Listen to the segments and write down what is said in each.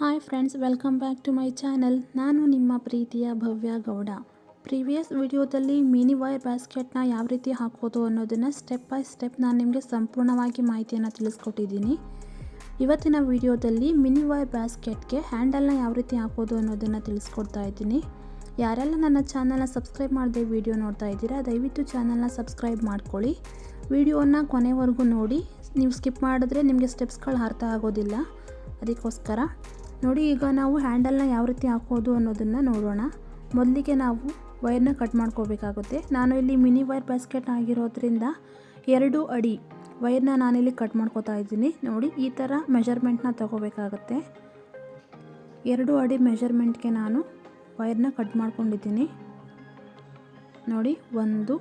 Hi friends, welcome back to my channel. ನಾನು ನಿಮ್ಮ ಪ್ರೀತಿಯ ಭವ್ಯ ಗೌಡ. ಪ್ರೀವಿಯಸ್ ವಿಡಿಯೋದಲ್ಲಿ ಮಿನಿ ವೈರ್ ಬ್ಯಾಸ್ಕೆಟ್ನ ಯಾವ ರೀತಿ ಹಾಕೋದು ಅನ್ನೋದನ್ನು ಸ್ಟೆಪ್ ಬೈ ಸ್ಟೆಪ್ ನಾನು ನಿಮಗೆ ಸಂಪೂರ್ಣವಾಗಿ ಮಾಹಿತಿಯನ್ನು ತಿಳಿಸ್ಕೊಟ್ಟಿದ್ದೀನಿ. ಇವತ್ತಿನ ವಿಡಿಯೋದಲ್ಲಿ ಮಿನಿ ವೈರ್ ಬ್ಯಾಸ್ಕೆಟ್ಗೆ ಹ್ಯಾಂಡಲ್ನ ಯಾವ ರೀತಿ ಹಾಕೋದು ಅನ್ನೋದನ್ನು ತಿಳಿಸ್ಕೊಡ್ತಾ ಇದ್ದೀನಿ. ಯಾರೆಲ್ಲ ನನ್ನ ಚಾನಲ್ನ ಸಬ್ಸ್ಕ್ರೈಬ್ ಮಾಡದೆ ವಿಡಿಯೋ ನೋಡ್ತಾ ಇದ್ದೀರಾ, ದಯವಿಟ್ಟು ಚಾನಲ್ನ ಸಬ್ಸ್ಕ್ರೈಬ್ ಮಾಡ್ಕೊಳ್ಳಿ. ವಿಡಿಯೋನ ಕೊನೆವರೆಗೂ ನೋಡಿ. ನೀವು ಸ್ಕಿಪ್ ಮಾಡಿದ್ರೆ ನಿಮಗೆ ಸ್ಟೆಪ್ಸ್ಗಳು ಅರ್ಥ ಆಗೋದಿಲ್ಲ. ಅದಕ್ಕೋಸ್ಕರ ನೋಡಿ, ಈಗ ನಾವು ಹ್ಯಾಂಡಲ್ನ ಯಾವ ರೀತಿ ಹಾಕೋದು ಅನ್ನೋದನ್ನು ನೋಡೋಣ. ಮೊದಲಿಗೆ ನಾವು ವೈರ್ನ ಕಟ್ ಮಾಡ್ಕೋಬೇಕಾಗುತ್ತೆ. ನಾನು ಇಲ್ಲಿ ಮಿನಿ ವೈರ್ ಬ್ಯಾಸ್ಕೆಟ್ ಆಗಿರೋದ್ರಿಂದ ಎರಡು ಅಡಿ ವೈರ್ನ ನಾನಿಲ್ಲಿ ಕಟ್ ಮಾಡ್ಕೋತಾ ಇದ್ದೀನಿ. ನೋಡಿ, ಈ ಥರ ಮೆಷರ್ಮೆಂಟ್ನ ತಗೋಬೇಕಾಗತ್ತೆ. ಎರಡು ಅಡಿ ಮೆಷರ್ಮೆಂಟ್ಗೆ ನಾನು ವೈರ್ನ ಕಟ್ ಮಾಡ್ಕೊಂಡಿದ್ದೀನಿ. ನೋಡಿ, ಒಂದು,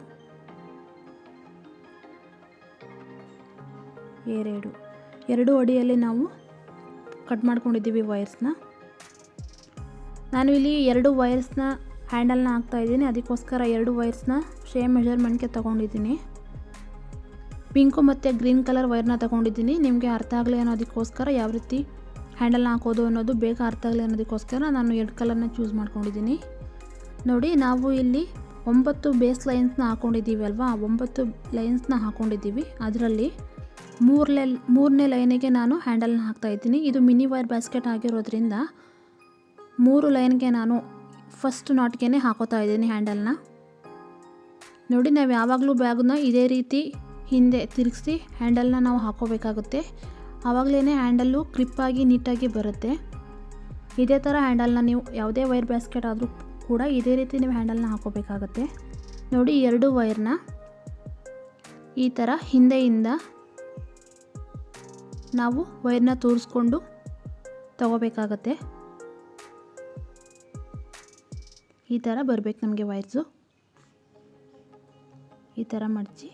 ಎರಡು ಎರಡು ಅಡಿಯಲ್ಲಿ ನಾವು ಕಟ್ ಮಾಡ್ಕೊಂಡಿದ್ದೀವಿ ವೈರ್ಸ್ನ. ನಾನು ಇಲ್ಲಿ ಎರಡು ವೈರ್ಸ್ನ ಹ್ಯಾಂಡಲ್ನ ಹಾಕ್ತಾಯಿದ್ದೀನಿ ಅದಕ್ಕೋಸ್ಕರ ಎರಡು ವೈರ್ಸ್ನ ಸೇಮ್ ಮೆಷರ್ಮೆಂಟ್ಗೆ ತೊಗೊಂಡಿದ್ದೀನಿ. ಪಿಂಕು ಮತ್ತು ಗ್ರೀನ್ ಕಲರ್ ವೈರ್ನ ತೊಗೊಂಡಿದ್ದೀನಿ. ನಿಮಗೆ ಅರ್ಥ ಆಗಲಿ ಅನ್ನೋದಕ್ಕೋಸ್ಕರ ಯಾವ ರೀತಿ ಹ್ಯಾಂಡಲ್ನ ಹಾಕೋದು ಅನ್ನೋದು ಬೇಗ ಅರ್ಥ ಆಗಲಿ ಅನ್ನೋದಕ್ಕೋಸ್ಕರ ನಾನು ಎರಡು ಕಲರ್ನ ಚೂಸ್ ಮಾಡ್ಕೊಂಡಿದ್ದೀನಿ. ನೋಡಿ, ನಾವು ಇಲ್ಲಿ ಒಂಬತ್ತು ಬೇಸ್ ಲೈನ್ಸ್ನ ಹಾಕ್ಕೊಂಡಿದ್ದೀವಿ ಅಲ್ವಾ? ಒಂಬತ್ತು ಲೈನ್ಸ್ನ ಹಾಕ್ಕೊಂಡಿದ್ದೀವಿ ಅದರಲ್ಲಿ ಮೂರನೇ ಮೂರನೇ ಲೈನಿಗೆ ನಾನು ಹ್ಯಾಂಡಲ್ನ ಹಾಕ್ತಾಯಿದ್ದೀನಿ ಇದು ಮಿನಿ ವೈರ್ ಬ್ಯಾಸ್ಕೆಟ್ ಆಗಿರೋದ್ರಿಂದ ಮೂರು ಲೈನ್ಗೆ ನಾನು ಫಸ್ಟ್ ನಾಟ್ಗೆ ಹಾಕೋತಾ ಇದ್ದೀನಿ ಹ್ಯಾಂಡಲ್ನ ನೋಡಿ, ನಾವು ಯಾವಾಗಲೂ ಬ್ಯಾಗ್ನ ಇದೇ ರೀತಿ ಹಿಂದೆ ತಿರುಗಿಸಿ ಹ್ಯಾಂಡಲ್ನ ನಾವು ಹಾಕೋಬೇಕಾಗುತ್ತೆ. ಆವಾಗಲೇ ಹ್ಯಾಂಡಲ್ಲು ಕ್ಲಿಪ್ಪಾಗಿ ನೀಟಾಗಿ ಬರುತ್ತೆ. ಇದೇ ಥರ ಹ್ಯಾಂಡಲ್ನ ನೀವು ಯಾವುದೇ ವೈರ್ ಬ್ಯಾಸ್ಕೆಟ್ ಆದರೂ ಕೂಡ ಇದೇ ರೀತಿ ನೀವು ಹ್ಯಾಂಡಲ್ನ ಹಾಕೋಬೇಕಾಗುತ್ತೆ. ನೋಡಿ ಎರಡು ವೈರ್ನ ಈ ಥರ ಹಿಂದೆಯಿಂದ ನಾವು ವೈರ್ನ ತೋರಿಸ್ಕೊಂಡು ತಗೋಬೇಕಾಗತ್ತೆ. ಈ ಥರ ಬರಬೇಕು ನಮಗೆ ವೈರ್ಸು. ಈ ಥರ ಮಡಚಿ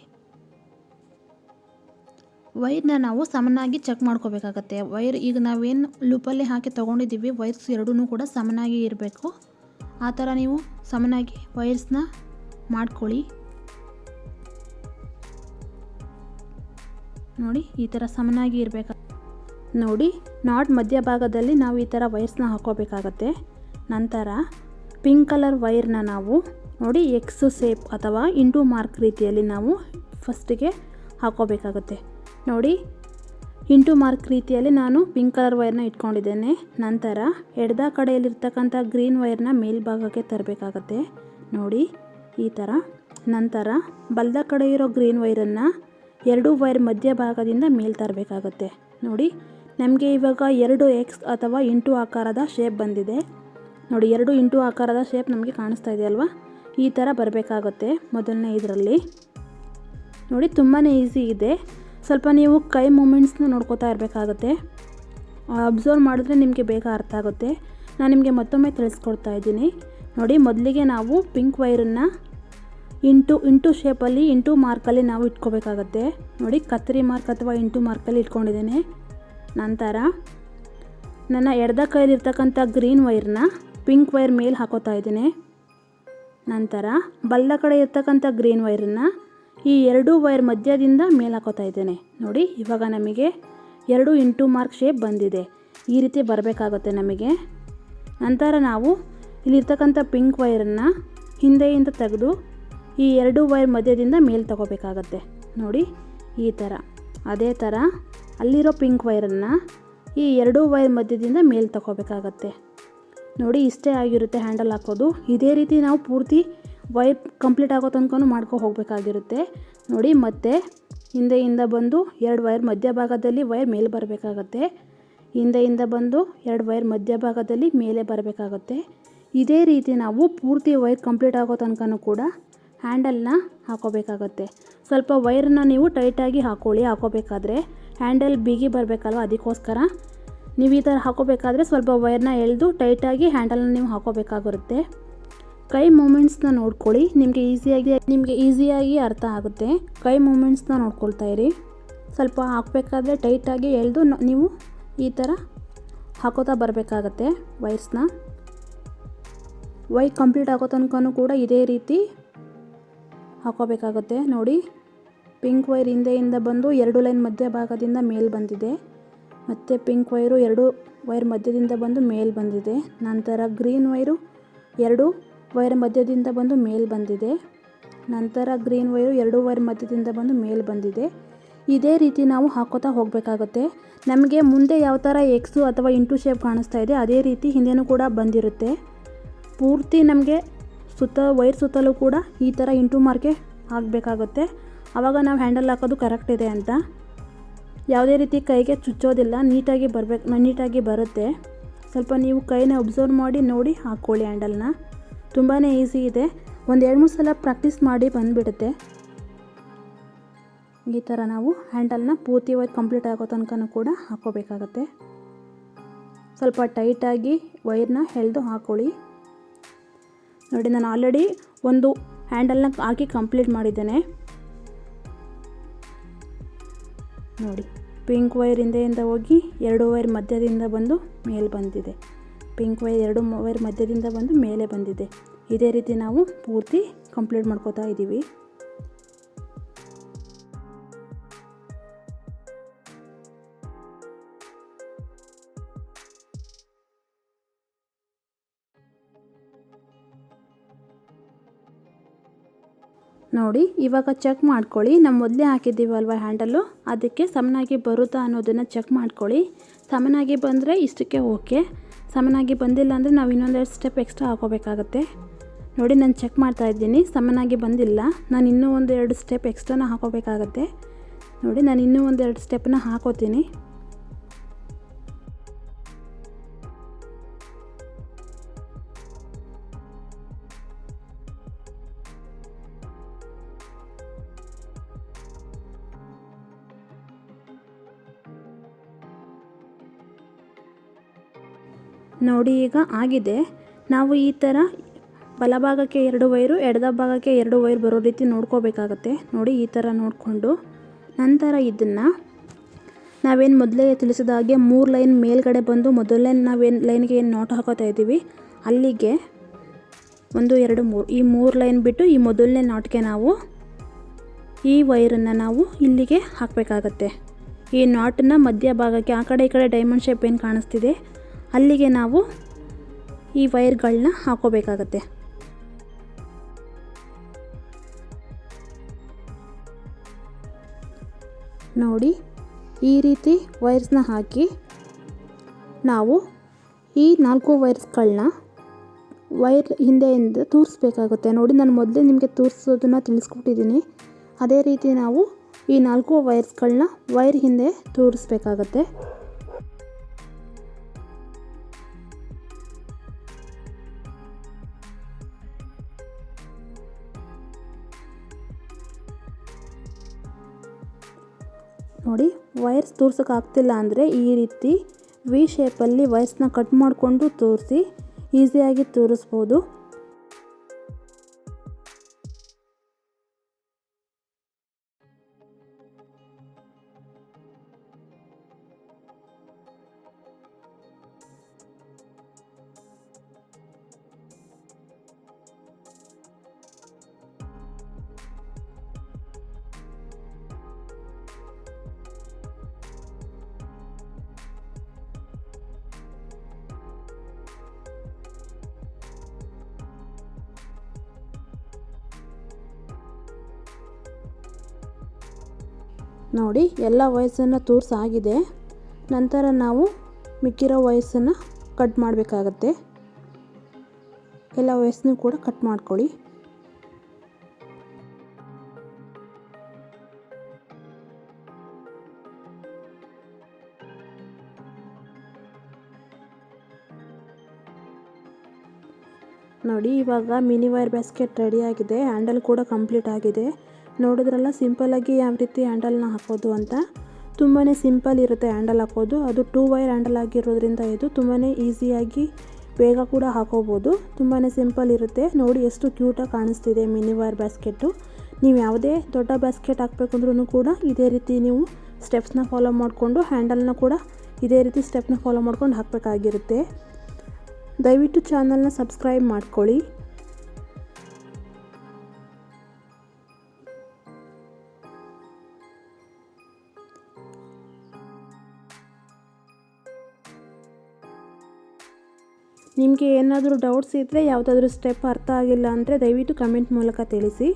ವೈರ್ನ ನಾವು ಸಮನಾಗಿ ಚೆಕ್ ಮಾಡ್ಕೋಬೇಕಾಗತ್ತೆ. ವೈರ್ ಈಗ ನಾವೇನು ಲೂಪಲ್ಲಿ ಹಾಕಿ ತೊಗೊಂಡಿದ್ದೀವಿ, ವೈರ್ಸ್ ಎರಡೂ ಕೂಡ ಸಮನಾಗಿ ಇರಬೇಕು. ಆ ಥರ ನೀವು ಸಮನಾಗಿ ವೈರ್ಸ್ನ ಮಾಡ್ಕೊಳ್ಳಿ. ನೋಡಿ, ಈ ಥರ ಸಮನಾಗಿ ಇರಬೇಕು ನೋಡಿ ನಾಟ್ ಮಧ್ಯಭಾಗದಲ್ಲಿ ನಾವು ಈ ಥರ ವೈರ್ಸ್ನ ಹಾಕೋಬೇಕಾಗತ್ತೆ ನಂತರ ಪಿಂಕ್ ಕಲರ್ ವೈರ್ನ ನಾವು ನೋಡಿ ಎಕ್ಸ್ ಸೇಪ್ ಅಥವಾ ಇಂಟು ಮಾರ್ಕ್ ರೀತಿಯಲ್ಲಿ ನಾವು ಫಸ್ಟಿಗೆ ಹಾಕೋಬೇಕಾಗುತ್ತೆ ನೋಡಿ ಇಂಟು ಮಾರ್ಕ್ ರೀತಿಯಲ್ಲಿ ನಾನು ಪಿಂಕ್ ಕಲರ್ ವೈರ್ನ ಇಟ್ಕೊಂಡಿದ್ದೇನೆ. ನಂತರ ಎಡ್ದ ಕಡೆಯಲ್ಲಿರ್ತಕ್ಕಂಥ ಗ್ರೀನ್ ವೈರ್ನ ಮೇಲ್ಭಾಗಕ್ಕೆ ತರಬೇಕಾಗತ್ತೆ. ನೋಡಿ, ಈ ಥರ ನಂತರ ಬಲ್ದ ಕಡೆ ಇರೋ ಗ್ರೀನ್ ವೈರನ್ನು ಎರಡು ವೈರ್ ಮಧ್ಯಭಾಗದಿಂದ ಮೇಲ್ ತರಬೇಕಾಗತ್ತೆ. ನೋಡಿ, ನಮಗೆ ಇವಾಗ ಎರಡು ಎಕ್ಸ್ ಅಥವಾ ಇಂಟು ಆಕಾರದ ಶೇಪ್ ಬಂದಿದೆ. ನೋಡಿ, ಎರಡು ಇಂಟು ಆಕಾರದ ಶೇಪ್ ನಮಗೆ ಕಾಣಿಸ್ತಾ ಇದೆ ಅಲ್ವಾ? ಈ ಥರ ಬರಬೇಕಾಗುತ್ತೆ ಮೊದಲನೇ ಇದರಲ್ಲಿ. ನೋಡಿ ತುಂಬಾ ಈಸಿ ಇದೆ. ಸ್ವಲ್ಪ ನೀವು ಕೈ ಮೂಮೆಂಟ್ಸ್ನ ನೋಡ್ಕೋತಾ ಇರಬೇಕಾಗುತ್ತೆ. ಅಬ್ಸರ್ವ್ ಮಾಡಿದ್ರೆ ನಿಮಗೆ ಬೇಗ ಅರ್ಥ ಆಗುತ್ತೆ. ನಾನು ನಿಮಗೆ ಮತ್ತೊಮ್ಮೆ ತಿಳಿಸ್ಕೊಡ್ತಾ ಇದ್ದೀನಿ. ನೋಡಿ, ಮೊದಲಿಗೆ ನಾವು ಪಿಂಕ್ ವೈರನ್ನು ಇಂಟು ಇಂಟು ಶೇಪಲ್ಲಿ ಇಂಟು ಮಾರ್ಕಲ್ಲಿ ನಾವು ಇಟ್ಕೋಬೇಕಾಗತ್ತೆ. ನೋಡಿ ಕತ್ತರಿ ಮಾರ್ಕ್ ಅಥವಾ ಇಂಟು ಮಾರ್ಕಲ್ಲಿ ಇಟ್ಕೊಂಡಿದ್ದೇನೆ. ನಂತರ ನನ್ನ ಎಡದ ಕೈಲಿರ್ತಕ್ಕಂಥ ಗ್ರೀನ್ ವೈರ್ನ ಪಿಂಕ್ ವೈರ್ ಮೇಲೆ ಹಾಕೋತಾ ಇದ್ದೀನಿ. ನಂತರ ಬಲ್ಲ ಕಡೆ ಇರ್ತಕ್ಕಂಥ ಗ್ರೀನ್ ವೈರನ್ನು ಈ ಎರಡು ವೈರ್ ಮಧ್ಯದಿಂದ ಮೇಲೆ ಹಾಕೋತಾ ಇದ್ದೇನೆ. ನೋಡಿ, ಇವಾಗ ನಮಗೆ ಎರಡು ಇಂಟು ಮಾರ್ಕ್ ಶೇಪ್ ಬಂದಿದೆ. ಈ ರೀತಿ ಬರಬೇಕಾಗುತ್ತೆ ನಮಗೆ. ನಂತರ ನಾವು ಇಲ್ಲಿರ್ತಕ್ಕಂಥ ಪಿಂಕ್ ವೈರನ್ನು ಹಿಂದೆಯಿಂದ ತೆಗೆದು ಈ ಎರಡು ವೈರ್ ಮಧ್ಯದಿಂದ ಮೇಲೆ ತಗೋಬೇಕಾಗತ್ತೆ. ನೋಡಿ, ಈ ಥರ ಅದೇ ಥರ ಅಲ್ಲಿರೋ ಪಿಂಕ್ ವೈರನ್ನು ಈ ಎರಡು ವೈರ್ ಮಧ್ಯದಿಂದ ಮೇಲೆ ತಗೋಬೇಕಾಗತ್ತೆ. ನೋಡಿ, ಇಷ್ಟೇ ಆಗಿರುತ್ತೆ ಹ್ಯಾಂಡಲ್ ಹಾಕೋದು. ಇದೇ ರೀತಿ ನಾವು ಪೂರ್ತಿ ವೈರ್ ಕಂಪ್ಲೀಟ್ ಆಗೋ ತನಕ ಮಾಡ್ಕೊ ಹೋಗಬೇಕಾಗಿರುತ್ತೆ. ನೋಡಿ, ಮತ್ತೆ ಹಿಂದೆಯಿಂದ ಬಂದು ಎರಡು ವೈರ್ ಮಧ್ಯಭಾಗದಲ್ಲಿ ವೈರ್ ಮೇಲೆ ಬರಬೇಕಾಗತ್ತೆ. ಹಿಂದೆಯಿಂದ ಬಂದು ಎರಡು ವೈರ್ ಮಧ್ಯಭಾಗದಲ್ಲಿ ಮೇಲೆ ಬರಬೇಕಾಗತ್ತೆ. ಇದೇ ರೀತಿ ನಾವು ಪೂರ್ತಿ ವೈರ್ ಕಂಪ್ಲೀಟ್ ಆಗೋ ತನಕ ಕೂಡ ಹ್ಯಾಂಡಲ್ನ ಹಾಕೋಬೇಕಾಗುತ್ತೆ. ಸ್ವಲ್ಪ ವೈರನ್ನ ನೀವು ಟೈಟಾಗಿ ಹಾಕೊಳ್ಳಿ, ಹಾಕೋಬೇಕಾದ್ರೆ ಹ್ಯಾಂಡಲ್ ಬಿಗಿ ಬರಬೇಕಲ್ವ ಅದಕ್ಕೋಸ್ಕರ? ನೀವು ಈ ಥರ ಹಾಕೋಬೇಕಾದ್ರೆ ಸ್ವಲ್ಪ ವೈರ್ನ ಎಳೆದು ಟೈಟಾಗಿ ಹ್ಯಾಂಡಲ್ನ ನೀವು ಹಾಕೋಬೇಕಾಗಿರುತ್ತೆ. ಕೈ ಮೂಮೆಂಟ್ಸ್ನ ನೋಡ್ಕೊಳ್ಳಿ, ನಿಮಗೆ ಈಸಿಯಾಗಿ ನಿಮಗೆ ಈಸಿಯಾಗಿ ಅರ್ಥ ಆಗುತ್ತೆ. ಕೈ ಮೂಮೆಂಟ್ಸ್ನ ನೋಡ್ಕೊಳ್ತಾ ಇರಿ. ಸ್ವಲ್ಪ ಹಾಕಬೇಕಾದ್ರೆ ಟೈಟಾಗಿ ಎಳೆದು ನೀವು ಈ ಥರ ಹಾಕೋತಾ ಬರಬೇಕಾಗತ್ತೆ ವೈರ್ಸ್ನ. ವೈ ಕಂಪ್ಲೀಟ್ ಆಗೋ ತನಕ ಕೂಡ ಇದೇ ರೀತಿ ಹಾಕೋಬೇಕಾಗುತ್ತೆ. ನೋಡಿ ಪಿಂಕ್ ವೈರ್ ಹಿಂದೆಯಿಂದ ಬಂದು ಎರಡು ಲೈನ್ ಮಧ್ಯಭಾಗದಿಂದ ಮೇಲೆ ಬಂದಿದೆ. ಮತ್ತು ಪಿಂಕ್ ವೈರು ಎರಡು ವೈರ್ ಮಧ್ಯದಿಂದ ಬಂದು ಮೇಲ್ ಬಂದಿದೆ. ನಂತರ ಗ್ರೀನ್ ವೈರು ಎರಡು ವೈರ್ ಮಧ್ಯದಿಂದ ಬಂದು ಮೇಲ್ ಬಂದಿದೆ. ನಂತರ ಗ್ರೀನ್ ವೈರು ಎರಡು ವೈರ್ ಮಧ್ಯದಿಂದ ಬಂದು ಮೇಲ್ ಬಂದಿದೆ. ಇದೇ ರೀತಿ ನಾವು ಹಾಕೋತಾ ಹೋಗಬೇಕಾಗುತ್ತೆ. ನಮಗೆ ಮುಂದೆ ಯಾವ ಥರ ಎಕ್ಸು ಅಥವಾ ಇಂಟು ಶೇಪ್ ಕಾಣಿಸ್ತಾ ಇದೆ, ಅದೇ ರೀತಿ ಹಿಂದೆನೂ ಕೂಡ ಬಂದಿರುತ್ತೆ. ಪೂರ್ತಿ ನಮಗೆ ಸುತ್ತ, ವೈರ್ ಸುತ್ತಲೂ ಕೂಡ ಈ ಥರ ಇಂಟು ಮಾರ್ಕೆ ಆಗಬೇಕಾಗುತ್ತೆ. ಆವಾಗ ನಾವು ಹ್ಯಾಂಡಲ್ ಹಾಕೋದು ಕರೆಕ್ಟ್ ಇದೆ ಅಂತ. ಯಾವುದೇ ರೀತಿ ಕೈಗೆ ಚುಚ್ಚೋದಿಲ್ಲ, ನೀಟಾಗಿ ಬರಬೇಕು, ನೀಟಾಗಿ ಬರುತ್ತೆ. ಸ್ವಲ್ಪ ನೀವು ಕೈನ ಒಬ್ಸರ್ವ್ ಮಾಡಿ, ನೋಡಿ ಹಾಕ್ಕೊಳ್ಳಿ ಹ್ಯಾಂಡಲ್ನ. ತುಂಬಾ ಈಸಿ ಇದೆ. ಒಂದು ಎರಡು ಮೂರು ಸಲ ಪ್ರಾಕ್ಟೀಸ್ ಮಾಡಿ ಬಂದುಬಿಡುತ್ತೆ. ಈ ಥರ ನಾವು ಹ್ಯಾಂಡಲ್ನ ಪೂರ್ತಿ ಕಂಪ್ಲೀಟ್ ಆಗೋ ತನಕ ಕೂಡ ಹಾಕ್ಕೋಬೇಕಾಗತ್ತೆ. ಸ್ವಲ್ಪ ಟೈಟಾಗಿ ವೈರ್ನ ಎಳೆದು ಹಾಕ್ಕೊಳ್ಳಿ. ನೋಡಿ, ನಾನು ಆಲ್ರೆಡಿ ಒಂದು ಹ್ಯಾಂಡಲ್ನ ಹಾಕಿ ಕಂಪ್ಲೀಟ್ ಮಾಡಿದ್ದೇನೆ. ನೋಡಿ ಪಿಂಕ್ ವೈರ್ ಹಿಂದೆಯಿಂದ ಹೋಗಿ ಎರಡು ವೈರ್ ಮಧ್ಯದಿಂದ ಬಂದು ಮೇಲೆ ಬಂದಿದೆ. ಪಿಂಕ್ ವೈರ್ ಎರಡು ವೈರ್ ಮಧ್ಯದಿಂದ ಬಂದು ಮೇಲೆ ಬಂದಿದೆ. ಇದೇ ರೀತಿ ನಾವು ಪೂರ್ತಿ ಕಂಪ್ಲೀಟ್ ಮಾಡ್ಕೋತಾ ಇದ್ದೀವಿ. ನೋಡಿ, ಇವಾಗ ಚೆಕ್ ಮಾಡ್ಕೊಳ್ಳಿ. ನಾವು ಮೊದಲೇ ಹಾಕಿದ್ದೀವಲ್ವ ಹ್ಯಾಂಡಲ್ಲು ಅದಕ್ಕೆ ಸಮನಾಗಿ ಬರುತ್ತಾ ಅನ್ನೋದನ್ನು ಚೆಕ್ ಮಾಡ್ಕೊಳ್ಳಿ. ಸಮನಾಗಿ ಬಂದರೆ ಇಷ್ಟಕ್ಕೆ ಓಕೆ ಸಮನಾಗಿ ಬಂದಿಲ್ಲ ಅಂದರೆ ನಾವು ಇನ್ನೊಂದೆರಡು ಸ್ಟೆಪ್ ಎಕ್ಸ್ಟ್ರಾ ಹಾಕೋಬೇಕಾಗತ್ತೆ. ನೋಡಿ, ನಾನು ಚೆಕ್ ಮಾಡ್ತಾ ಇದ್ದೀನಿ. ಸಮನಾಗಿ ಬಂದಿಲ್ಲ. ನಾನು ಇನ್ನೂ ಒಂದು ಎರಡು ಸ್ಟೆಪ್ ಎಕ್ಸ್ಟ್ರಾನ ಹಾಕೋಬೇಕಾಗತ್ತೆ. ನೋಡಿ, ನಾನು ಇನ್ನೂ ಒಂದೆರಡು ಸ್ಟೆಪ್ನ ಹಾಕೋತೀನಿ. ನೋಡಿ ಈಗ ಆಗಿದೆ. ನಾವು ಈ ಥರ ಬಲಭಾಗಕ್ಕೆ ಎರಡು ವೈರು, ಎಡದ ಭಾಗಕ್ಕೆ ಎರಡು ವೈರ್ ಬರೋ ರೀತಿ ನೋಡ್ಕೋಬೇಕಾಗತ್ತೆ. ನೋಡಿ ಈ ಥರ ನೋಡಿಕೊಂಡು. ನಂತರ ಇದನ್ನು ನಾವೇನು ಮೊದಲೇ ತಿಳಿಸಿದ ಹಾಗೆ ಮೂರು ಲೈನ್ ಮೇಲ್ಗಡೆ ಬಂದು ಮೊದಲನೇ ನಾವೇನು ಲೈನ್ಗೆ ಏನು ನೋಟ್ ಹಾಕೋತಾ ಇದ್ದೀವಿ ಅಲ್ಲಿಗೆ ಒಂದು, ಎರಡು, ಮೂರು. ಈ ಮೂರು ಲೈನ್ ಬಿಟ್ಟು ಈ ಮೊದಲನೇ ನಾಟ್ಗೆ ನಾವು ಈ ವೈರನ್ನು ನಾವು ಇಲ್ಲಿಗೆ ಹಾಕಬೇಕಾಗತ್ತೆ. ಈ ನಾಟನ್ನ ಮಧ್ಯ ಭಾಗಕ್ಕೆ ಆ ಕಡೆ ಈ ಕಡೆ ಡೈಮಂಡ್ ಶೇಪ್ ಏನು ಕಾಣಿಸ್ತಿದೆ? ಅಲ್ಲಿಗೆ ನಾವು ಈ ವೈರ್ಗಳನ್ನ ಹಾಕೋಬೇಕಾಗತ್ತೆ. ನೋಡಿ, ಈ ರೀತಿ ವೈರ್ಸ್ನ ಹಾಕಿ ನಾವು ಈ ನಾಲ್ಕು ವೈರ್ಸ್ಗಳನ್ನ ವೈರ್ ಹಿಂದೆಯಿಂದ ತೋರಿಸ್ಬೇಕಾಗುತ್ತೆ. ನೋಡಿ, ನಾನು ಮೊದಲೇ ನಿಮಗೆ ತೋರಿಸೋದನ್ನು ತಿಳಿಸ್ಕೊಟ್ಟಿದ್ದೀನಿ. ಅದೇ ರೀತಿ ನಾವು ಈ ನಾಲ್ಕು ವೈರ್ಸ್ಗಳನ್ನ ವೈರ್ ಹಿಂದೆ ತೂರಿಸ್ಬೇಕಾಗತ್ತೆ. ವೈರ್ಸ್ ತೋರ್ಸೋಕ್ಕಾಗ್ತಿಲ್ಲ ಅಂದರೆ ಈ ರೀತಿ ವಿ ಶೇಪಲ್ಲಿ ವೈರ್ಸ್ನ ಕಟ್ ಮಾಡಿಕೊಂಡು ತೋರಿಸಿ ಈಸಿಯಾಗಿ ತೋರಿಸ್ಬೋದು. ನೋಡಿ, ಎಲ್ಲ ವಯಸ್ಸನ್ನು ತೋರಿಸಾಗಿದೆ. ನಂತರ ನಾವು ಮಿಕ್ಕಿರೋ ವಯಸ್ಸನ್ನು ಕಟ್ ಮಾಡಬೇಕಾಗತ್ತೆ. ಎಲ್ಲ ವಯಸ್ಸನ್ನು ಕೂಡ ಕಟ್ ಮಾಡ್ಕೊಳ್ಳಿ. ನೋಡಿ, ಇವಾಗ ಮಿನಿ ವೈರ್ ಬ್ಯಾಸ್ಕೆಟ್ ರೆಡಿ ಆಗಿದೆ. ಹ್ಯಾಂಡಲ್ ಕೂಡ ಕಂಪ್ಲೀಟ್ ಆಗಿದೆ. ನೋಡಿದ್ರಲ್ಲ ಸಿಂಪಲ್ಲಾಗಿ ಯಾವ ರೀತಿ ಹ್ಯಾಂಡಲ್ನ ಹಾಕೋದು ಅಂತ? ತುಂಬಾ ಸಿಂಪಲ್ ಇರುತ್ತೆ ಹ್ಯಾಂಡಲ್ ಹಾಕೋದು. ಅದು ಟೂ ವೈರ್ ಹ್ಯಾಂಡಲ್ ಆಗಿರೋದ್ರಿಂದ ಇದು ತುಂಬಾ ಈಸಿಯಾಗಿ ಬೇಗ ಕೂಡ ಹಾಕೋಬೋದು. ತುಂಬಾ ಸಿಂಪಲ್ ಇರುತ್ತೆ. ನೋಡಿ ಎಷ್ಟು ಕ್ಯೂಟಾಗಿ ಕಾಣಿಸ್ತಿದೆ ಮಿನಿ ವೈರ್ ಬ್ಯಾಸ್ಕೆಟು ನೀವು ಯಾವುದೇ ದೊಡ್ಡ ಬ್ಯಾಸ್ಕೆಟ್ ಹಾಕ್ಬೇಕಂದ್ರೂ ಕೂಡ ಇದೇ ರೀತಿ ನೀವು ಸ್ಟೆಪ್ಸ್ನ ಫಾಲೋ ಮಾಡಿಕೊಂಡು ಹ್ಯಾಂಡಲ್ನ ಕೂಡ ಇದೇ ರೀತಿ ಸ್ಟೆಪ್ನ ಫಾಲೋ ಮಾಡ್ಕೊಂಡು ಹಾಕಬೇಕಾಗಿರುತ್ತೆ. ದಯವಿಟ್ಟು ಚಾನಲ್ನ ಸಬ್ಸ್ಕ್ರೈಬ್ ಮಾಡ್ಕೊಳ್ಳಿ. ನಿಮಗೆ ಏನಾದರೂ ಡೌಟ್ಸ್ ಇದ್ದರೆ ಯಾವುದಾದ್ರೂ ಸ್ಟೆಪ್ ಅರ್ಥ ಆಗಿಲ್ಲ ಅಂದರೆ ದಯವಿಟ್ಟು ಕಮೆಂಟ್ ಮೂಲಕ ತಿಳಿಸಿ